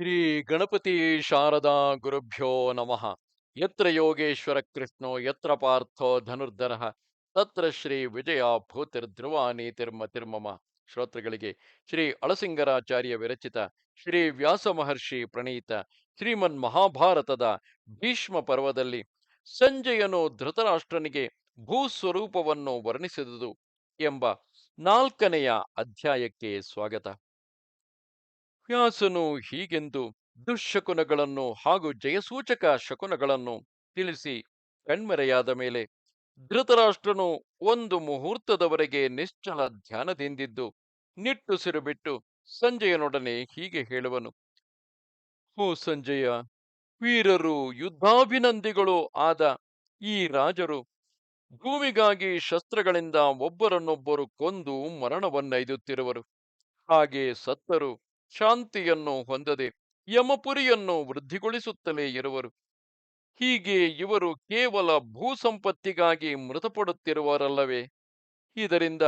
ಶ್ರೀ ಗಣಪತಿ ಶಾರದಾ ಗುರುಭ್ಯೋ ನಮಃ. ಯತ್ರ ಯೋಗೇಶ್ವರ ಕೃಷ್ಣೋ, ಯತ್ರ ಪಾರ್ಥೋ ಧನುರ್ಧರ, ತತ್ರ ಶ್ರೀ ವಿಜಯ ಭೂತಿರ್ಧ್ರುವ ನೀತಿರ್ಮತಿರ್ಮಮ ಶ್ರೋತೃಗಳಿಗೆ ಶ್ರೀ ಅಳಸಿಂಗರಾಚಾರ್ಯ ವಿರಚಿತ, ಶ್ರೀ ವ್ಯಾಸ ಮಹರ್ಷಿ ಪ್ರಣೀತ, ಶ್ರೀಮನ್ ಮಹಾಭಾರತದ ಭೀಷ್ಮ ಪರ್ವದಲ್ಲಿ ಸಂಜಯನು ಧೃತರಾಷ್ಟ್ರನಿಗೆ ಭೂಸ್ವರೂಪವನ್ನು ವರ್ಣಿಸಿದುದು ಎಂಬ ನಾಲ್ಕನೆಯ ಅಧ್ಯಾಯಕ್ಕೆ ಸ್ವಾಗತ. ವ್ಯಾಸನು ಹೀಗೆಂದು ದುಶ್ಶಕುನಗಳನ್ನು ಹಾಗೂ ಜಯಸೂಚಕ ಶಕುನಗಳನ್ನು ತಿಳಿಸಿ ಕಣ್ಮರೆಯಾದ ಮೇಲೆ ಧೃತರಾಷ್ಟ್ರನು ಒಂದು ಮುಹೂರ್ತದವರೆಗೆ ನಿಶ್ಚಲ ಧ್ಯಾನದಿಂದಿದ್ದು ನಿಟ್ಟುಸಿರು ಬಿಟ್ಟು ಸಂಜಯನೊಡನೆ ಹೀಗೆ ಹೇಳುವನು. ಓ ಸಂಜಯ, ವೀರರು ಯುದ್ಧಾಭಿನಂದಿಗಳು ಆದ ಈ ರಾಜರು ಭೂಮಿಗಾಗಿ ಶಸ್ತ್ರಗಳಿಂದ ಒಬ್ಬರನ್ನೊಬ್ಬರು ಕೊಂದು ಮರಣವನ್ನೈದುತ್ತಿರುವರು. ಹಾಗೆ ಸತ್ತರು ಶಾಂತಿಯನ್ನು ಹೊಂದದೆ ಯಮಪುರಿಯನ್ನು ವೃದ್ಧಿಗೊಳಿಸುತ್ತಲೇ ಇರುವರು. ಹೀಗೆ ಇವರು ಕೇವಲ ಭೂಸಂಪತ್ತಿಗಾಗಿ ಮೃತಪಡುತ್ತಿರುವರಲ್ಲವೇ ಇದರಿಂದ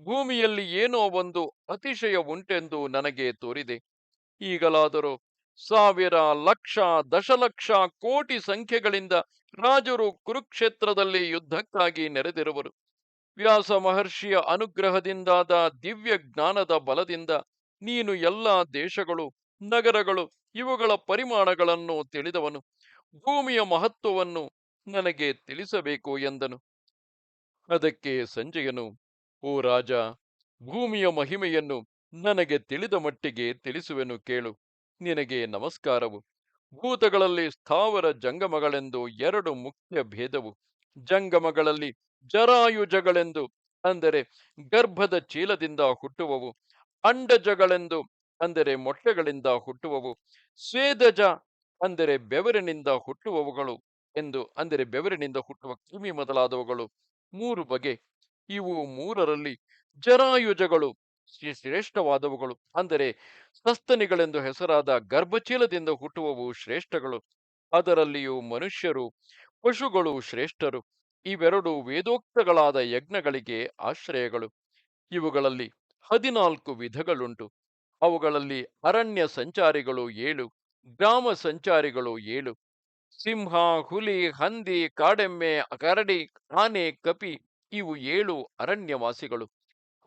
ಭೂಮಿಯಲ್ಲಿ ಏನೋ ಒಂದು ಅತಿಶಯ ಉಂಟೆಂದು ನನಗೆ ತೋರಿದೆ. ಈಗಲಾದರೂ ಸಾವಿರ ಲಕ್ಷ, ದಶಲಕ್ಷ ಕೋಟಿ ಸಂಖ್ಯೆಗಳಿಂದ ರಾಜರು ಕುರುಕ್ಷೇತ್ರದಲ್ಲಿ ಯುದ್ಧಕ್ಕಾಗಿ ನೆರೆದಿರುವರು. ವ್ಯಾಸ ಮಹರ್ಷಿಯ ಅನುಗ್ರಹದಿಂದಾದ ದಿವ್ಯ ಜ್ಞಾನದ ಬಲದಿಂದ ನೀನು ಎಲ್ಲ ದೇಶಗಳು, ನಗರಗಳು, ಇವುಗಳ ಪರಿಮಾಣಗಳನ್ನು ತಿಳಿದವನು. ಭೂಮಿಯ ಮಹತ್ವವನ್ನು ನನಗೆ ತಿಳಿಸಬೇಕು ಎಂದನು. ಅದಕ್ಕೆ ಸಂಜಯನು, ಓ ರಾಜ, ಭೂಮಿಯ ಮಹಿಮೆಯನ್ನು ನನಗೆ ತಿಳಿದ ಮಟ್ಟಿಗೆ ತಿಳಿಸುವೆನು ಕೇಳು. ನಿನಗೆ ನಮಸ್ಕಾರವು. ಭೂತಗಳಲ್ಲಿ ಸ್ಥಾವರ ಜಂಗಮಗಳೆಂದು ಎರಡು ಮುಖ್ಯ ಭೇದವು. ಜಂಗಮಗಳಲ್ಲಿ ಜರಾಯುಜಗಳೆಂದು, ಅಂದರೆ ಗರ್ಭದ ಚೀಲದಿಂದ ಹುಟ್ಟುವವು. ಅಂಡಜಗಳೆಂದು ಅಂದರೆ ಮೊಟ್ಟೆಗಳಿಂದ ಹುಟ್ಟುವವು, ಸ್ವೇದಜ ಅಂದರೆ ಬೆವರಿನಿಂದ ಹುಟ್ಟುವವುಗಳು ಎಂದು ಅಂದರೆ ಬೆವರಿನಿಂದ ಹುಟ್ಟುವ ಕ್ರಿಮಿ ಮೊದಲಾದವುಗಳು. ಮೂರು ಬಗೆ, ಇವು ಮೂರರಲ್ಲಿ ಜರಾಯುಜಗಳು ಶ್ರೇಷ್ಠವಾದವುಗಳು ಅಂದರೆ ಸಸ್ತನಿಗಳೆಂದು ಹೆಸರಾದ ಗರ್ಭಚೀಲದಿಂದ ಹುಟ್ಟುವವು ಶ್ರೇಷ್ಠಗಳು, ಅದರಲ್ಲಿಯೂ ಮನುಷ್ಯರು, ಪಶುಗಳು ಶ್ರೇಷ್ಠರು, ಇವೆರಡು ವೇದೋಕ್ತಗಳಾದ ಯಜ್ಞಗಳಿಗೆ ಆಶ್ರಯಗಳು. ಇವುಗಳಲ್ಲಿ ಹದಿನಾಲ್ಕು ವಿಧಗಳುಂಟು. ಅವುಗಳಲ್ಲಿ ಅರಣ್ಯ ಸಂಚಾರಿಗಳು ಏಳು, ಗ್ರಾಮ ಸಂಚಾರಿಗಳು ಏಳು. ಸಿಂಹ, ಹುಲಿ, ಹಂದಿ, ಕಾಡೆಮ್ಮೆ, ಕರಡಿ, ಆನೆ, ಕಪಿ ಇವು ಏಳು ಅರಣ್ಯವಾಸಿಗಳು.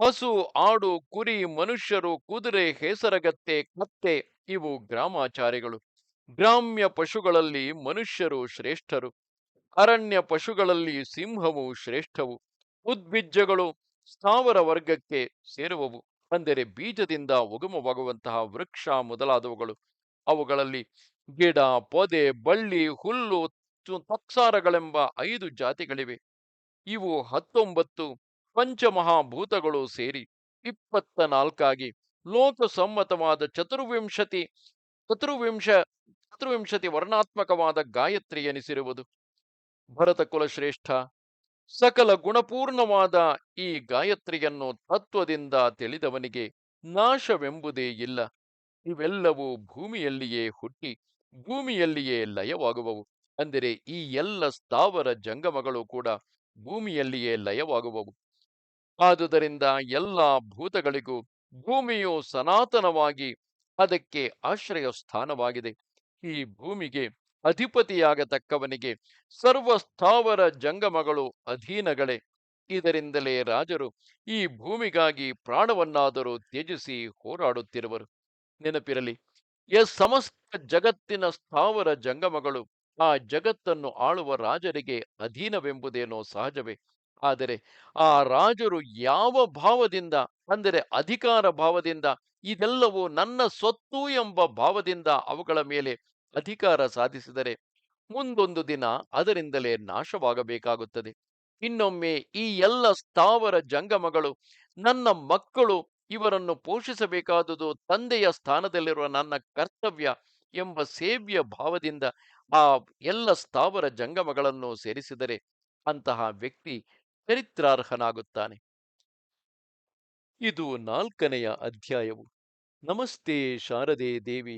ಹಸು, ಆಡು, ಕುರಿ, ಮನುಷ್ಯರು, ಕುದುರೆ, ಹೆಸರಗತ್ತೆ, ಕತ್ತೆ ಇವು ಗ್ರಾಮಾಚಾರಿಗಳು. ಗ್ರಾಮ್ಯ ಪಶುಗಳಲ್ಲಿ ಮನುಷ್ಯರು ಶ್ರೇಷ್ಠರು. ಅರಣ್ಯ ಪಶುಗಳಲ್ಲಿ ಸಿಂಹವು ಶ್ರೇಷ್ಠವು. ಉದ್ಭಿಜ್ಜಗಳು ಸ್ಥಾವರ ವರ್ಗಕ್ಕೆ ಸೇರುವವು. ಅಂದರೆ ಬೀಜದಿಂದ ಉಗಮವಾಗುವಂತಹ ವೃಕ್ಷ ಮೊದಲಾದವುಗಳು. ಅವುಗಳಲ್ಲಿ ಗಿಡ, ಪೊದೆ, ಬಳ್ಳಿ, ಹುಲ್ಲು ತತ್ಸಾರಗಳೆಂಬ ಐದು ಜಾತಿಗಳಿವೆ. ಇವು ಹತ್ತೊಂಬತ್ತು ಪಂಚಮಹಾಭೂತಗಳು ಸೇರಿ ಇಪ್ಪತ್ತ ನಾಲ್ಕಾಗಿ ಲೋಕಸಮ್ಮತವಾದ ಚತುರ್ವಿಂಶತಿ, ಚತುರ್ವಿಂಶ, ಚತುರ್ವಿಂಶತಿ ವರ್ಣಾತ್ಮಕವಾದ ಗಾಯತ್ರಿ ಎನಿಸಿರುವುದು. ಭರತ ಕುಲಶ್ರೇಷ್ಠ ಸಕಲ ಗುಣಪೂರ್ಣವಾದ ಈ ಗಾಯತ್ರಿಯನ್ನು ತತ್ವದಿಂದ ತಿಳಿದವನಿಗೆ ನಾಶವೆಂಬುದೇ ಇಲ್ಲ. ಇವೆಲ್ಲವೂ ಭೂಮಿಯಲ್ಲಿಯೇ ಹುಟ್ಟಿ, ಭೂಮಿಯಲ್ಲಿಯೇ ಲಯವಾಗುವವು. ಅಂದರೆ ಈ ಎಲ್ಲ ಸ್ಥಾವರ ಜಂಗಮಗಳು ಕೂಡ ಭೂಮಿಯಲ್ಲಿಯೇ ಲಯವಾಗುವವು. ಆದುದರಿಂದ ಎಲ್ಲ ಭೂತಗಳಿಗೂ ಭೂಮಿಯು ಸನಾತನವಾಗಿ ಅದಕ್ಕೆ ಆಶ್ರಯ ಸ್ಥಾನವಾಗಿದೆ ಈ ಭೂಮಿಗೆ ಅಧಿಪತಿಯಾಗತಕ್ಕವನಿಗೆ ಸರ್ವ ಸ್ಥಾವರ ಜಂಗಮಗಳು ಅಧೀನಗಳೇ. ಇದರಿಂದಲೇ ರಾಜರು ಈ ಭೂಮಿಗಾಗಿ ಪ್ರಾಣವನ್ನಾದರೂ ತ್ಯಜಿಸಿ ಹೋರಾಡುತ್ತಿರುವರು. ನೆನಪಿರಲಿ ಎಸ್ ಸಮಸ್ತ ಜಗತ್ತಿನ ಸ್ಥಾವರ ಜಂಗಮಗಳು ಆ ಜಗತ್ತನ್ನು ಆಳುವ ರಾಜರಿಗೆ ಅಧೀನವೆಂಬುದೇನೋ ಸಹಜವೇ. ಆದರೆ ಆ ರಾಜರು ಯಾವ ಭಾವದಿಂದ, ಅಂದರೆ ಅಧಿಕಾರ ಭಾವದಿಂದ, ಇದೆಲ್ಲವೂ ನನ್ನ ಸ್ವತ್ತು ಎಂಬ ಭಾವದಿಂದ ಅವುಗಳ ಮೇಲೆ ಅಧಿಕಾರ ಸಾಧಿಸಿದರೆ ಮುಂದೊಂದು ದಿನ ಅದರಿಂದಲೇ ನಾಶವಾಗಬೇಕಾಗುತ್ತದೆ. ಇನ್ನೊಮ್ಮೆ ಈ ಎಲ್ಲ ಸ್ಥಾವರ ಜಂಗಮಗಳು, ನನ್ನ ಮಕ್ಕಳು ಇವರನ್ನು ಪೋಷಿಸಬೇಕಾದುದು ತಂದೆಯ ಸ್ಥಾನದಲ್ಲಿರುವ ನನ್ನ ಕರ್ತವ್ಯ ಎಂಬ ಸೇವ್ಯ ಭಾವದಿಂದ ಆ ಎಲ್ಲ ಸ್ಥಾವರ ಜಂಗಮಗಳನ್ನು ಸೇರಿಸಿದರೆ ಅಂತಹ ವ್ಯಕ್ತಿ ಚರಿತ್ರಾರ್ಹನಾಗುತ್ತಾನೆ. ಇದು ನಾಲ್ಕನೆಯ ಅಧ್ಯಾಯವು. ನಮಸ್ತೆ ಶಾರದೆ ದೇವಿ.